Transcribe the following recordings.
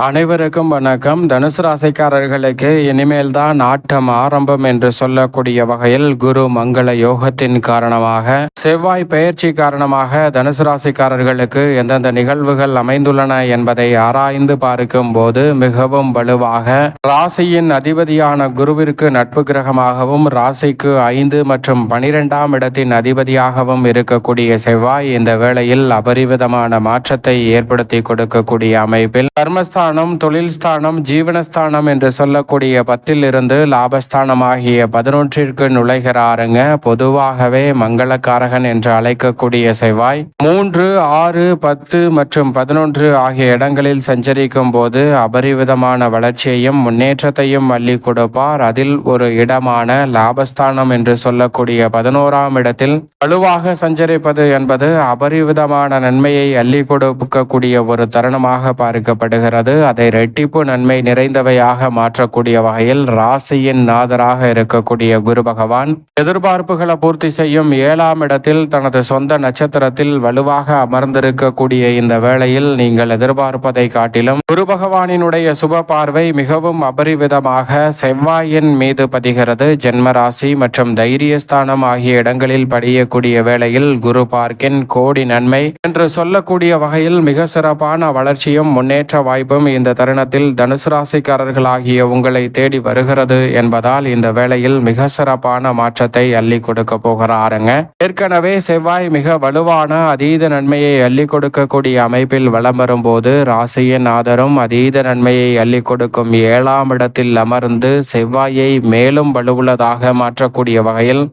அனைவருக்கும் வணக்கம். தனுசு ராசிக்காரர்களுக்கு இனிமேல் தான் ஆட்டம் ஆரம்பம் என்று சொல்லக்கூடிய வகையில் குரு மங்கள யோகத்தின் காரணமாக செவ்வாய் பயிற்சி காரணமாக தனுசு ராசிக்காரர்களுக்கு எந்தெந்த நிகழ்வுகள் அமைந்துள்ளன என்பதை ஆராய்ந்து பார்க்கும் போது மிகவும் வலுவாக ராசியின் அதிபதியான குருவிற்கு நட்பு கிரகமாகவும் ராசிக்கு ஐந்து மற்றும் பனிரெண்டாம் இடத்தின் அதிபதியாகவும் இருக்கக்கூடிய செவ்வாய் இந்த வேளையில் அபரிவிதமான மாற்றத்தை ஏற்படுத்தி கொடுக்கக்கூடிய அமைப்பில் ஸ்தானம் தொழில் ஸ்தானம் ஜீவனஸ்தானம் என்று சொல்லக்கூடிய பத்தில் இருந்து லாபஸ்தானம் ஆகிய பதினொன்றிற்கு நுழைகிறாருங்க. பொதுவாகவே மங்களக்காரகன் என்று அழைக்கக்கூடிய செவ்வாய். மூன்று ஆறு பத்து மற்றும் பதினொன்று ஆகிய இடங்களில் சஞ்சரிக்கும் போது அபரிவிதமான வளர்ச்சியையும் முன்னேற்றத்தையும் அள்ளி கொடுப்பார். அதில் ஒரு இடமான லாபஸ்தானம் என்று சொல்லக்கூடிய பதினோராம் இடத்தில் வலுவாக சஞ்சரிப்பது என்பது அபரிவிதமான நன்மையை அள்ளி கொடுக்கக்கூடிய ஒரு தருணமாக பார்க்கப்படுகிறது. அதை ரெட்டிப்பு நன்மை நிறைந்தவையாக மாற்றக்கூடிய வகையில் ராசியின் நாதராக இருக்கக்கூடிய குரு பகவான் எதிர்பார்ப்புகளை பூர்த்தி செய்யும் ஏழாம் இடத்தில் தனது சொந்த நட்சத்திரத்தில் வலுவாக அமர்ந்திருக்கக்கூடிய இந்த வேளையில் நீங்கள் எதிர்பார்ப்பதை காட்டிலும் குரு பகவானினுடைய சுப பார்வை மிகவும் அபரிவிதமாக செவ்வாயின் மீது பதிகிறது. ஜென்மராசி மற்றும் தைரியஸ்தானம் ஆகிய இடங்களில் படியக்கூடிய வேளையில் குரு பார்க்கின் கோடி நன்மை என்று சொல்லக்கூடிய வகையில் மிக சிறப்பான வளர்ச்சியும் முன்னேற்ற வாய்ப்பும் இந்த தருணத்தில் தனுசு ராசிக்காரர்களாகிய உங்களை தேடி வருகிறது என்பதால் இந்த வேளையில் மிக சிறப்பான மாற்றத்தை அள்ளி கொடுக்க போகிறாருங்க. ஏற்கனவே செவ்வாய் மிக வலுவான அதீத நன்மையை அள்ளி கொடுக்கக்கூடிய அமைப்பில் வலம் வரும்போது ராசியின் ஆதரும் அதீத நன்மையை அள்ளி கொடுக்கும் ஏழாம் இடத்தில் அமர்ந்து செவ்வாயை மேலும் வலுவுள்ளதாக மாற்றக்கூடிய வகையில்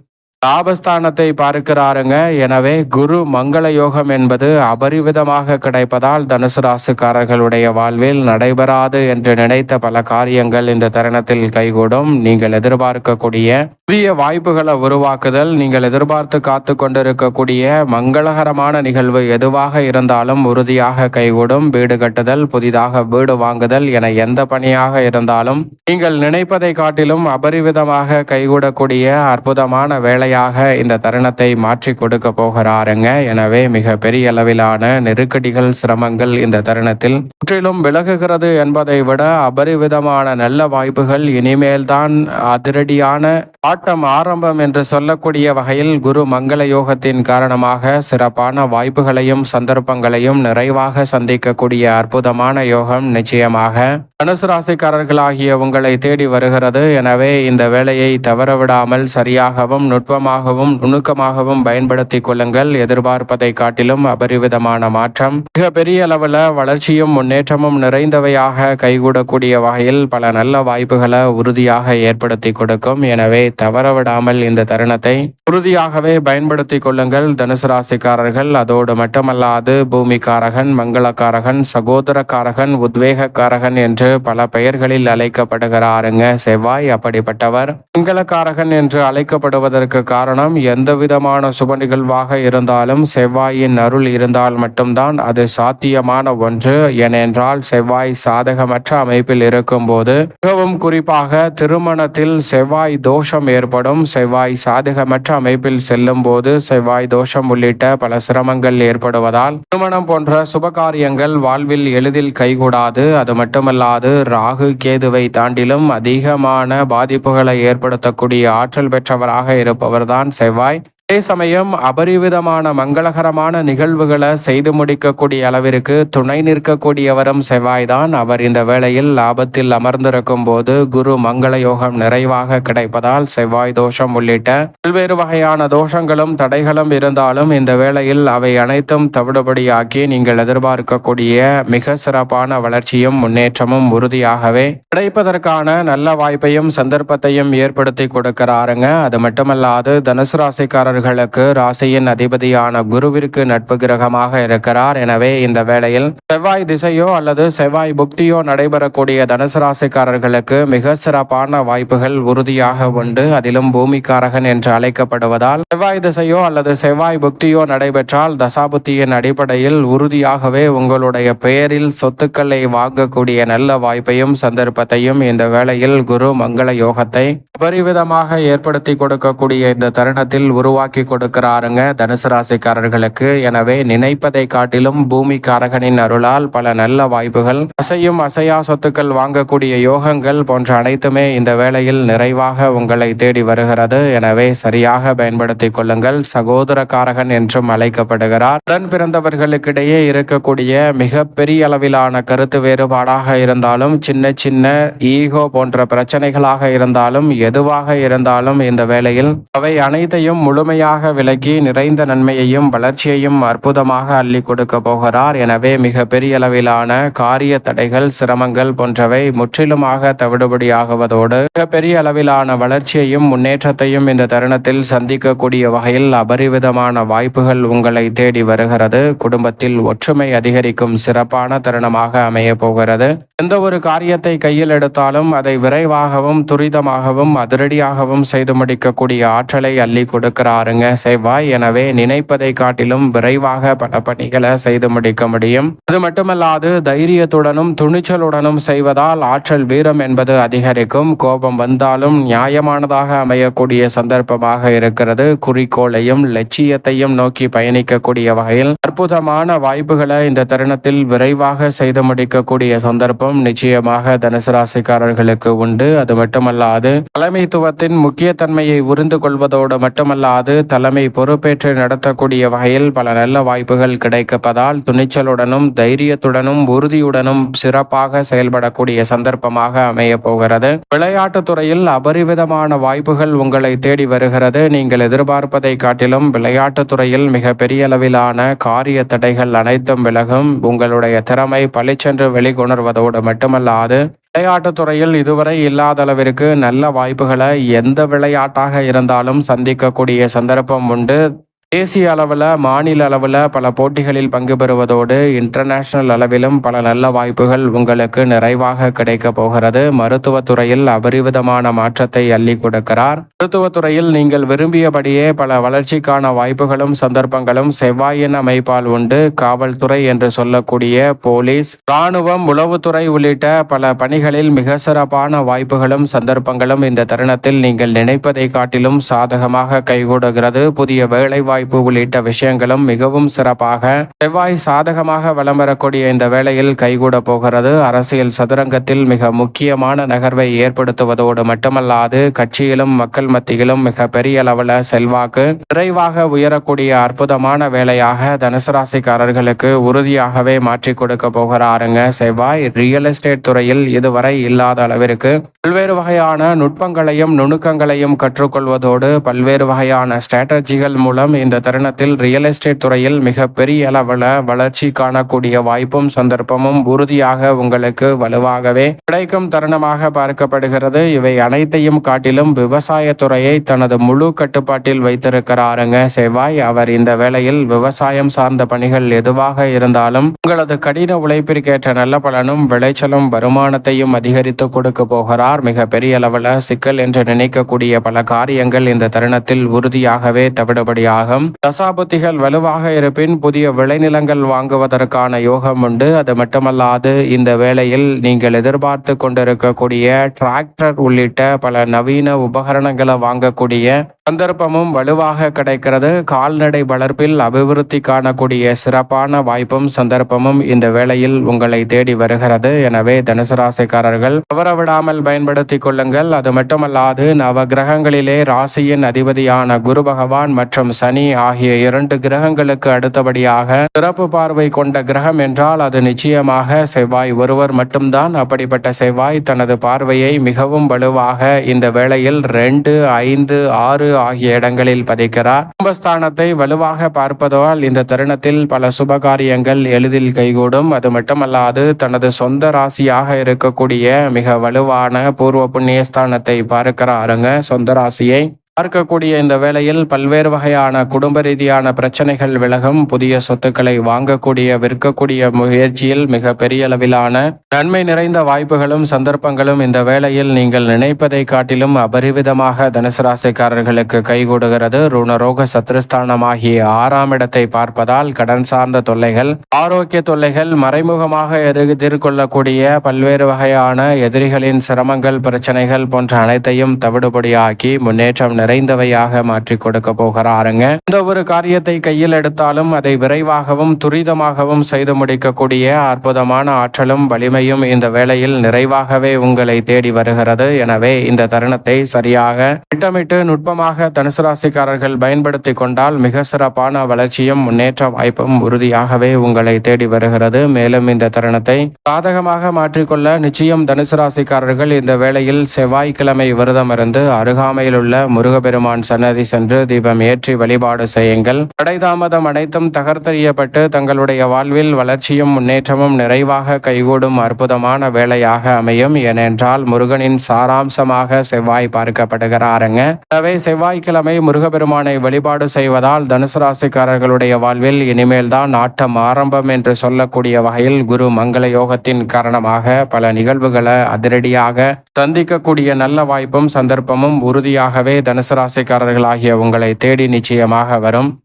லாபஸ்தானத்தை பார்க்கிறாருங்க. எனவே குரு மங்கள யோகம் என்பது அபரிவிதமாக கிடைப்பதால் தனுசு ராசிக்காரர்களுடைய வாழ்வில் நடைபெறாது என்று நினைத்த பல காரியங்கள் இந்த தருணத்தில் கைகூடும். நீங்கள் எதிர்பார்க்கக்கூடிய புதிய வாய்ப்புகளை உருவாக்குதல் நீங்கள் எதிர்பார்த்து காத்து கொண்டிருக்கக்கூடிய மங்களகரமான நிகழ்வு எதுவாக இருந்தாலும் உறுதியாக கைகூடும். வீடு கட்டுதல் புதிதாக வீடு வாங்குதல் என எந்த பணியாக இருந்தாலும் நீங்கள் நினைப்பதை காட்டிலும் அபரிவிதமாக கைகூடக்கூடிய அற்புதமான வேலை வேலையாக இந்த தருணத்தை மாற்றி கொடுக்க போகிறாருங்க. எனவே மிக பெரிய அளவிலான நெருக்கடிகள் சிரமங்கள் இந்த தருணத்தில் முற்றிலும் விலகுகிறது என்பதை விட அபரிவிதமான நல்ல வாய்ப்புகள் இனிமேல்தான் அதிரடியான ஆட்டம் ஆரம்பம் என்று சொல்லக்கூடிய வகையில் குரு மங்கள யோகத்தின் காரணமாக சிறப்பான வாய்ப்புகளையும் சந்தர்ப்பங்களையும் நிறைவாக சந்திக்கக்கூடிய அற்புதமான யோகம் நிச்சயமாக தனுசு ராசிக்காரர்களாகிய உங்களை தேடி வருகிறது. எனவே இந்த வேலையை தவறவிடாமல் சரியாகவும் நுட்பம் நுட்பமாகவும் நுணுக்கமாகவும் பயன்படுத்திக் கொள்ளுங்கள். எதிர்பார்ப்பதை காட்டிலும் அபரிவிதமான மாற்றம். மிக பெரிய அளவில் வளர்ச்சியும் முன்னேற்றமும் நிறைந்தவையாக கைகூடக்கூடிய வகையில் பல நல்ல வாய்ப்புகளை உறுதியாக ஏற்படுத்தி கொடுக்கும். எனவே தவறவிடாமல் இந்த தருணத்தை உறுதியாகவே பயன்படுத்திக் கொள்ளுங்கள். தனுசு ராசிக்காரர்கள் அதோடு மட்டுமல்லாது பூமிக்காரகன் மங்களக்காரகன் சகோதரக்காரகன் உத்வேகக்காரகன் என்று பல பெயர்களில் அழைக்கப்படுகிறாருங்க. செவ்வாய் அப்படிப்பட்டவர். மங்களக்காரகன் என்று அழைக்கப்படுவதற்கு காரணம் எந்த விதமான சுப நிகழ்வாக இருந்தாலும் செவ்வாயின் அருள் இருந்தால் மட்டும்தான் அது சாத்தியமான ஒன்று. ஏனென்றால் செவ்வாய் சாதகமற்ற அமைப்பில் இருக்கும்போது மிகவும் குறிப்பாக திருமணத்தில் செவ்வாய் தோஷம் ஏற்படும். செவ்வாய் சாதகமற்ற அமைப்பில் செல்லும் போது செவ்வாய் தோஷம் உள்ளிட்ட பல சிரமங்கள் ஏற்படுவதால் திருமணம் போன்ற சுபகாரியங்கள் வாழ்வில் எளிதில் கைகூடாது. அது மட்டுமல்லாது ராகு கேதுவை தாண்டிலும் அதிகமான பாதிப்புகளை ஏற்படுத்தக்கூடிய ஆற்றல் பெற்றவராக இருப்பவர் இருப்பவர்தான் செவ்வாய் அதே சமயம் அபரிவிதமான மங்களகரமான நிகழ்வுகளை செய்து முடிக்கக்கூடிய அளவிற்கு துணை நிற்கக்கூடியவரும் செவ்வாய்தான். அவர் இந்த வேளையில் லாபத்தில் அமர்ந்திருக்கும் போது குரு மங்கள யோகம் நிறைவாக கிடைப்பதால் செவ்வாய் தோஷம் உள்ளிட்ட பல்வேறு வகையான தோஷங்களும் தடைகளும் இருந்தாலும் இந்த வேளையில் அவை அனைத்தும் தவிடுபடியாக்கி நீங்கள் எதிர்பார்க்கக்கூடிய மிக சிறப்பான வளர்ச்சியும் முன்னேற்றமும் உறுதியாகவே கிடைப்பதற்கான நல்ல வாய்ப்பையும் சந்தர்ப்பத்தையும் ஏற்படுத்தி கொடுக்கிறாருங்க. அது மட்டுமல்லாது தனுசு ராசிக்காரர் அவர்களுக்கு ராசியின் அதிபதியான குருவிற்கு நட்பு கிரகமாக இருக்கிறார். எனவே இந்த வேளையில் செவ்வாய் திசையோ அல்லது செவ்வாய் புக்தியோ நடைபெறக்கூடிய தனுசு ராசிக்காரர்களுக்கு மிக சிறப்பான வாய்ப்புகள் உறுதியாக உண்டு. அதிலும் பூமிக்காரகன் என்று அழைக்கப்படுவதால் செவ்வாய் திசையோ அல்லது செவ்வாய் புக்தியோ நடைபெற்றால் தசாபுத்தியின் அடிப்படையில் உறுதியாகவே உங்களுடைய பெயரில் சொத்துக்களை வாங்கக்கூடிய நல்ல வாய்ப்பையும் சந்தர்ப்பத்தையும் இந்த வேளையில் குரு மங்கள யோகத்தை அபரிவிதமாக ஏற்படுத்தி கொடுக்கக்கூடிய இந்த தருணத்தில் உருவாக்கி உருவாக்கி கொடுக்கிறாருங்க. தனுசு ராசிக்காரர்களுக்கு. எனவே நினைப்பதை காட்டிலும் பூமி காரகனின் அருளால் பல நல்ல வாய்ப்புகள் அசையும் அசையா சொத்துக்கள் வாங்கக்கூடிய யோகங்கள் போன்ற அனைத்துமே இந்த வேளையில் நிறைவாக உங்களை தேடி வருகிறது. எனவே சரியாக பயன்படுத்திக் கொள்ளுங்கள். சகோதர காரகன் என்றும் அழைக்கப்படுகிறார். உடன் பிறந்தவர்களுக்கிடையே இருக்கக்கூடிய மிக பெரிய அளவிலான கருத்து வேறுபாடாக இருந்தாலும் சின்ன சின்ன ஈகோ போன்ற பிரச்சனைகளாக இருந்தாலும் எதுவாக இருந்தாலும் இந்த வேளையில் அவை அனைத்தையும் முழுமை முழுமையாக விலகி நிறைந்த நன்மையையும் வளர்ச்சியையும் அற்புதமாக அள்ளி கொடுக்க போகிறார். எனவே மிக பெரிய அளவிலான காரிய தடைகள் சிரமங்கள் போன்றவை முற்றிலுமாக தவிடுபடியாகுவதோடு மிக பெரிய அளவிலான வளர்ச்சியையும் முன்னேற்றத்தையும் இந்த தருணத்தில் சந்திக்கக்கூடிய வகையில் அபரிவிதமான வாய்ப்புகள் உங்களை தேடி வருகிறது. குடும்பத்தில் ஒற்றுமை அதிகரிக்கும் சிறப்பான தருணமாக அமைய போகிறது. எந்த ஒரு காரியத்தை கையில் எடுத்தாலும் அதை விரைவாகவும் துரிதமாகவும் அதிரடியாகவும் செய்து முடிக்கக்கூடிய ஆற்றலை அள்ளி கொடுக்கிறார் பாருங்க. செவ்வாய் எனவே நினைப்பதை காட்டிலும் விரைவாக பல பணிகளை செய்து முடிக்க முடியும். அது மட்டுமல்லாது தைரியத்துடனும் துணிச்சலுடனும் செய்வதால் ஆற்றல் வீரம் என்பது அதிகரிக்கும். கோபம் வந்தாலும் நியாயமானதாக அமையக்கூடிய சந்தர்ப்பமாக இருக்கிறது. குறிக்கோளையும் லட்சியத்தையும் நோக்கி பயணிக்கக்கூடிய வகையில் அற்புதமான வாய்ப்புகளை இந்த தருணத்தில் விரைவாக செய்து முடிக்கக்கூடிய சந்தர்ப்பம் நிச்சயமாக தனுசு ராசிக்காரர்களுக்கு உண்டு. அது மட்டுமல்லாது தலைமைத்துவத்தின் முக்கியத்தன்மையை உறிந்து கொள்வதோடு மட்டுமல்லாது தலைமை பொறுப்பேற்று நடத்தக்கூடிய வகையில் பல நல்ல வாய்ப்புகள் கிடைக்கப்பதால் துணிச்சலுடனும் தைரியத்துடனும் உறுதியுடனும் சிறப்பாக செயல்படக்கூடிய சந்தர்ப்பமாக அமைய போகிறது. விளையாட்டுத் துறையில் அபரிவிதமான வாய்ப்புகள் உங்களை தேடி வருகிறது. நீங்கள் எதிர்பார்ப்பதை காட்டிலும் விளையாட்டுத் துறையில் மிக பெரிய அளவிலான காரிய தடைகள் அனைத்தும் விலகும். உங்களுடைய திறமை பளிச்சென்று வெளிக்கொணர்வதோடு மட்டுமல்லாது விளையாட்டுத் துறையில் இதுவரை இல்லாத அளவிற்கு நல்ல வாய்ப்புகளை எந்த விளையாட்டாக இருந்தாலும் சந்திக்கக்கூடிய சந்தர்ப்பம் உண்டு. தேசிய அளவில் மாநில அளவில் பல போட்டிகளில் பங்கு பெறுவதோடு இன்டர்நேஷனல் அளவிலும் பல நல்ல வாய்ப்புகள் உங்களுக்கு நிறைவாக கிடைக்க போகிறது. மருத்துவத்துறையில் அபரிவிதமான மாற்றத்தை அள்ளி கொடுக்கிறார். மருத்துவத்துறையில் நீங்கள் விரும்பியபடியே பல வளர்ச்சிக்கான வாய்ப்புகளும் சந்தர்ப்பங்களும் செவ்வாயின் அமைப்பால் உண்டு. காவல்துறை என்று சொல்லக்கூடிய போலீஸ் இராணுவம் உளவுத்துறை உள்ளிட்ட பல பணிகளில் மிக சிறப்பான வாய்ப்புகளும் சந்தர்ப்பங்களும் இந்த தருணத்தில் நீங்கள் நினைப்பதை காட்டிலும் சாதகமாக கைகூடுகிறது. புதிய வேலை வாய்ப்பு உள்ளிட்ட விஷயங்களும் மிகவும் சிறப்பாக செவ்வாய் சாதகமாக வலம் வரக்கூடிய இந்த வேளையில் கைகூட போகிறது. அரசியல் சதுரங்கத்தில் மிக முக்கியமான நகர்வை ஏற்படுத்துவதோடு மட்டுமல்லாது கட்சியிலும் மக்கள் மத்தியிலும் மிக பெரிய அளவில் செல்வாக்கு விரைவாக உயரக்கூடிய அற்புதமான வேலையாக தனுசு ராசிக்காரர்களுக்கு உறுதியாகவே மாற்றி கொடுக்க போகிறாருங்க செவ்வாய். ரியல் எஸ்டேட் துறையில் இதுவரை இல்லாத அளவிற்கு பல்வேறு வகையான நுட்பங்களையும் நுணுக்கங்களையும் கற்றுக்கொள்வதோடு பல்வேறு வகையான ஸ்ட்ராட்டஜிகள் மூலம் இந்த தருணத்தில் ரியல் எஸ்டேட் துறையில் மிக பெரிய அளவில் வளர்ச்சி காணக்கூடிய வாய்ப்பும் சந்தர்ப்பமும் உறுதியாக உங்களுக்கு வலுவாகவே கிடைக்கும் தருணமாக பார்க்கப்படுகிறது. இவை அனைத்தையும் காட்டிலும் விவசாய துறையை தனது முழு கட்டுப்பாட்டில் வைத்திருக்கிறாருங்க செவ்வாய். அவர் இந்த வேளையில் விவசாயம் சார்ந்த பணிகள் எதுவாக இருந்தாலும் உங்களது கடின உழைப்பிற்கேற்ற நல்ல பலனும் விளைச்சலும் வருமானத்தையும் அதிகரித்து கொடுக்க போகிறார். மிக பெரிய அளவில் சிக்கல் என்று நினைக்கக்கூடிய பல காரியங்கள் இந்த தருணத்தில் உறுதியாகவே தவிடுபடியாகும். தசாபுத்திகள் வலுவாக இருப்பின் புதிய விளைநிலங்கள் வாங்குவதற்கான யோகம் உண்டு. அது மட்டுமல்லாது இந்த வேளையில் நீங்கள் எதிர்பார்த்து கொண்டிருக்கக்கூடிய டிராக்டர் உள்ளிட்ட பல நவீன உபகரணங்களை வாங்கக்கூடிய சந்தர்ப்பமும் வலுவாக கிடைக்கிறது. கால்நடை வளர்ப்பில் அபிவிருத்தி காணக்கூடிய சிறப்பான வாய்ப்பும் சந்தர்ப்பமும் இந்த வேளையில் உங்களை தேடி வருகிறது. எனவே தனுசு ராசிக்காரர்கள் தவறவிடாமல் பயன்படுத்திக் கொள்ளுங்கள். அது மட்டுமல்லாது நவ கிரகங்களிலே ராசியின் அதிபதியான குரு பகவான் மற்றும் சனி ஆகிய இரண்டு கிரகங்களுக்கு அடுத்தபடியாக சிறப்பு பார்வை கொண்ட கிரகம் என்றால் அது நிச்சயமாக செவ்வாய் ஒருவர் மட்டும்தான். அப்படிப்பட்ட செவ்வாய் தனது பார்வையை மிகவும் வலுவாக இந்த வேளையில் ரெண்டு ஐந்து ஆறு ஆகிய இடங்களில் பதிக்கிறார். கும்பஸ்தானத்தை வலுவாக பார்ப்பதால் இந்த தருணத்தில் பல சுபகாரியங்கள் எளிதில் கைகூடும். அது மட்டுமல்லாது தனது சொந்த ராசியாக இருக்கக்கூடிய மிக வலுவான பூர்வ புண்ணியஸ்தானத்தை பார்க்கிறாருங்க. சொந்த ராசியை பார்க்கக்கூடிய இந்த வேளையில் பல்வேறு வகையான குடும்ப ரீதியான பிரச்சனைகள் விலகும். புதிய சொத்துக்களை வாங்கக்கூடிய விற்கக்கூடிய முயற்சியில் மிக பெரிய அளவிலான நன்மை நிறைந்த வாய்ப்புகளும் சந்தர்ப்பங்களும் இந்த வேளையில் நீங்கள் நினைப்பதை காட்டிலும் அபரிவிதமாக தனுசு ராசிக்காரர்களுக்கு கைகூடுகிறது. ருணரோக சத்ருஸ்தானமாகிய ஆறாம் இடத்தை பார்ப்பதால் கடன் சார்ந்த தொல்லைகள் ஆரோக்கிய தொல்லைகள் மறைமுகமாக எதிர்கொள்ளக்கூடிய பல்வேறு வகையான எதிரிகளின் சிரமங்கள் பிரச்சனைகள் போன்ற அனைத்தையும் தவிடுபடியாக்கி முன்னேற்றம் நிறைந்தவையாக மாற்றி கொடுக்க போகிறாருங்க. எந்த ஒரு காரியத்தை கையில் எடுத்தாலும் அதை விரைவாகவும் துரிதமாகவும் செய்து முடிக்கக்கூடிய அற்புதமான ஆற்றலும் வலிமையும் இந்த வேளையில் நிறைவாகவே உங்களை தேடி வருகிறது. எனவே இந்த தருணத்தை சரியாக திட்டமிட்டு நுட்பமாக தனுசு ராசிக்காரர்கள் பயன்படுத்தி கொண்டால் மிக சிறப்பான வளர்ச்சியும் முன்னேற்ற வாய்ப்பும் உறுதியாகவே உங்களை தேடி வருகிறது. மேலும் இந்த தருணத்தை சாதகமாக மாற்றிக்கொள்ள நிச்சயம் தனுசு ராசிக்காரர்கள் இந்த வேளையில் செவ்வாய்க்கிழமை விரதம் இருந்து அருகாமையில் உள்ள முருகபெருமான் சன்னதி சென்று தீபம் ஏற்றி வழிபாடு செய்யுங்கள். தடைதாமதம் அனைத்தும் தகர்த்தறியப்பட்டு தங்களுடைய வாழ்வில் வளர்ச்சியும் முன்னேற்றமும் நிறைவாக கைகூடும் அற்புதமான வேலையாக அமையும். ஏனென்றால் முருகனின் சாராம்சமாக செவ்வாய் பார்க்கப்படுகிறாருங்க. எனவே செவ்வாய்க்கிழமை முருகபெருமானை வழிபாடு செய்வதால் தனுசு ராசிக்காரர்களுடைய வாழ்வில் இனிமேல் தான் ஆட்டம் ஆரம்பம் என்று சொல்லக்கூடிய வகையில் குரு மங்கள யோகத்தின் காரணமாக பல நிகழ்வுகளை அதிரடியாக சந்திக்கக்கூடிய நல்ல வாய்ப்பும் சந்தர்ப்பமும் உறுதியாகவே தனுசு ராசிக்காரர்களாகிய உங்களை தேடி நிச்சயமாக வரும்.